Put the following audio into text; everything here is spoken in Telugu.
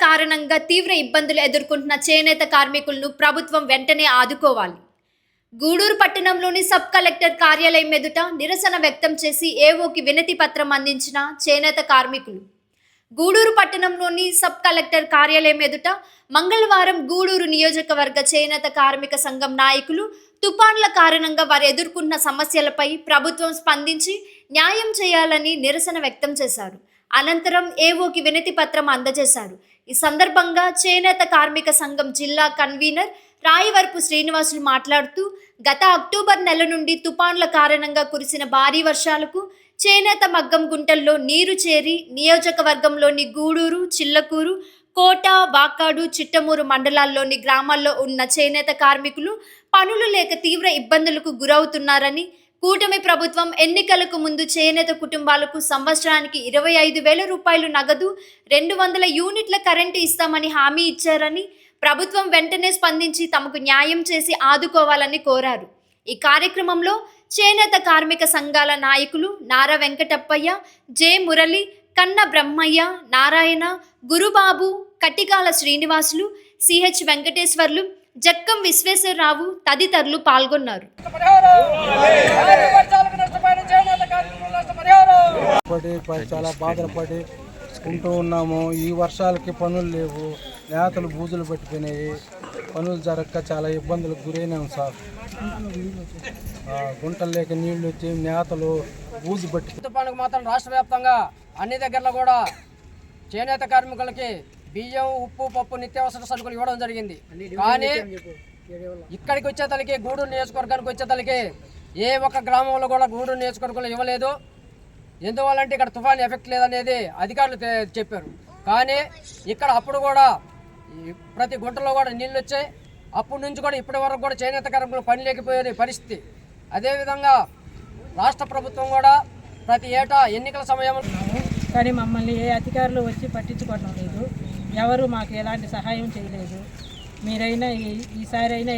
కారణంగా తీవ్ర ఇబ్బందులు ఎదుర్కొంటున్న చేనేత కార్మికులను ప్రభుత్వం వెంటనే ఆదుకోవాలి. గూడూరు పట్టణంలోని సబ్ కలెక్టర్ కార్యాలయం ఎదుట నిరసన వ్యక్తం చేసి ఏవోకి వినతి పత్రం అందించిన చేనేత కార్మికులు. గూడూరు పట్టణంలోని సబ్ కలెక్టర్ కార్యాలయం ఎదుట మంగళవారం గూడూరు నియోజకవర్గ చేనేత కార్మిక సంఘం నాయకులు తుపాన్ల కారణంగా వారు ఎదుర్కొన్న సమస్యలపై ప్రభుత్వం స్పందించి న్యాయం చేయాలని నిరసన వ్యక్తం చేశారు. అనంతరం ఏవోకి వినతి పత్రం అందజేశారు. ఈ సందర్భంగా చేనేత కార్మిక సంఘం జిల్లా కన్వీనర్ రాయవరపు శ్రీనివాసులు మాట్లాడుతూ గత అక్టోబర్ నెల నుండి తుపాన్ల కారణంగా కురిసిన భారీ వర్షాలకు చేనేత మగ్గం గుంటల్లో నీరు చేరి నియోజకవర్గంలోని గూడూరు చిల్లకూరు కోట వాకాడు చిట్టమూరు మండలాల్లోని గ్రామాల్లో ఉన్న చేనేత కార్మికులు పనులు లేక తీవ్ర ఇబ్బందులకు గురవుతున్నారని కూటమి ప్రభుత్వం ఎన్నికలకు ముందు చేనేత కుటుంబాలకు సంవత్సరానికి ఇరవై ఐదు వేల రూపాయలు నగదు రెండు వందల యూనిట్ల కరెంటు ఇస్తామని హామీ ఇచ్చారని ప్రభుత్వం వెంటనే స్పందించి తమకు న్యాయం చేసి ఆదుకోవాలని కోరారు. ఈ కార్యక్రమంలో చేనేత కార్మిక సంఘాల నాయకులు నారా వెంకటప్పయ్య జె మురళి కన్న బ్రహ్మయ్య నారాయణ గురుబాబు కటికాల శ్రీనివాసులు సిహెచ్ వెంకటేశ్వర్లు జక్కం విశ్వేశ్వరరావు తదితరులు పాల్గొన్నారు. చాలా బాధలు పడి ఉంటూ ఉన్నాము. ఈ వర్షాలకి పనులు లేవు. నేతలు బూజులు పట్టిపోయినాయి. పనులు జరగక చాలా ఇబ్బందులకు గురైనాం సార్. గుంటలు లేక నీళ్ళు వచ్చి నేతలు బూజు పట్టి తుఫానుకు మాత్రం రాష్ట్ర వ్యాప్తంగా అన్ని దగ్గరలో కూడా చేనేత కార్మికులకి బియ్యం ఉప్పు పప్పు నిత్యావసర సరుకులు ఇవ్వడం జరిగింది. కానీ ఇక్కడికి వచ్చేతలకి గూడూరు నియోజకవర్గానికి వచ్చేతలకి ఏ ఒక్క గ్రామంలో కూడా గూడూరు నియోజకవర్గంలో ఇవ్వలేదు. ఎందువల్లంటే ఇక్కడ తుఫాన్ ఎఫెక్ట్ లేదనేది అధికారులు చెప్పారు. కానీ ఇక్కడ అప్పుడు కూడా ప్రతి గుంటలో కూడా నీళ్ళు వచ్చాయి. అప్పటి నుంచి కూడా ఇప్పటి వరకు కూడా చేనేత కార్మికులు పని లేకపోయే పరిస్థితి. అదేవిధంగా రాష్ట్ర ప్రభుత్వం కూడా ప్రతి ఏటా ఎన్నికల సమయంలో కానీ మమ్మల్ని ఏ అధికారులు వచ్చి పట్టించుకోవడం లేదు. ఎవరు మాకు ఎలాంటి సహాయం చేయలేదు. మీరైనా ఈ ఈసారి అయినా